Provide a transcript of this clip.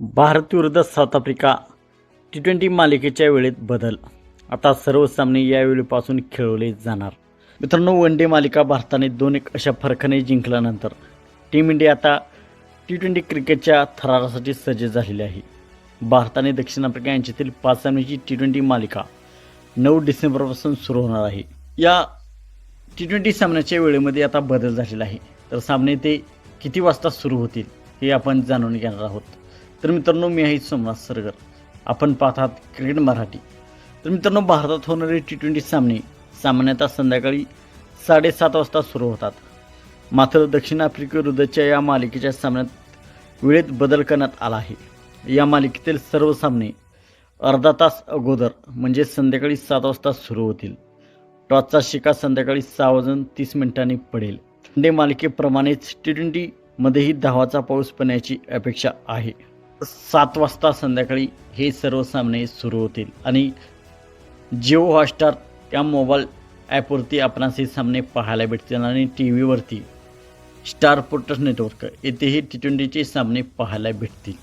भारत विरुद्ध south Africa T twenty मालिकेच्या वेळेत बदल. आता सर्व सामने यावेळीपासून खेळवले जाणार. मित्रांनो वन डे मालिका भारताने दोन एक अशा फरकाने जिंकल्यानंतर टीम इंडिया आता टी ट्वेंटी क्रिकेटच्या थरारासाठी सज्ज झालेली आहे. भारताने दक्षिण आफ्रिका यांच्यातील पाच सामन्याची टी ट्वेंटी मालिका नऊ डिसेंबरपासून सुरू होणार आहे. या टी ट्वेंटी सामन्याच्या वेळेमध्ये आता बदल झालेला आहे. तर सामने ते किती वाजता सुरू होतील हे आपण जाणून घेणार आहोत. तर मित्रांनो मी आहे सोमनाथ सरगर. आपण पाहतात क्रिकेट मराठी. तर मित्रांनो भारतात होणारे टी ट्वेंटी सामने सामान्यतः संध्याकाळी साडेसात वाजता सुरू होतात. मात्र दक्षिण आफ्रिकेविरुद्धच्या या मालिकेच्या सामन्यात वेळेत बदल करण्यात आला आहे. या मालिकेतील सर्व सामने अर्धा तास अगोदर म्हणजे संध्याकाळी सात वाजता सुरू होतील. टॉसचा शिका संध्याकाळी सहा वाजून तीस मिनिटांनी पडेल. वनडे मालिकेप्रमाणेच टी ट्वेंटीमध्येही धावाचा पाऊस पडण्याची अपेक्षा आहे. सात वाजता संध्याकाळी हे सर्व सामने सुरू होतील. आणि जिओ हॉटस्टार या मोबाईल ॲपवरती आपणास हे सामने पाहायला भेटतील आणि टी व्हीवरती स्टार पोर्टस नेटवर्क येथेही टी ट्वेंटीचे सामने पाहायला भेटतील.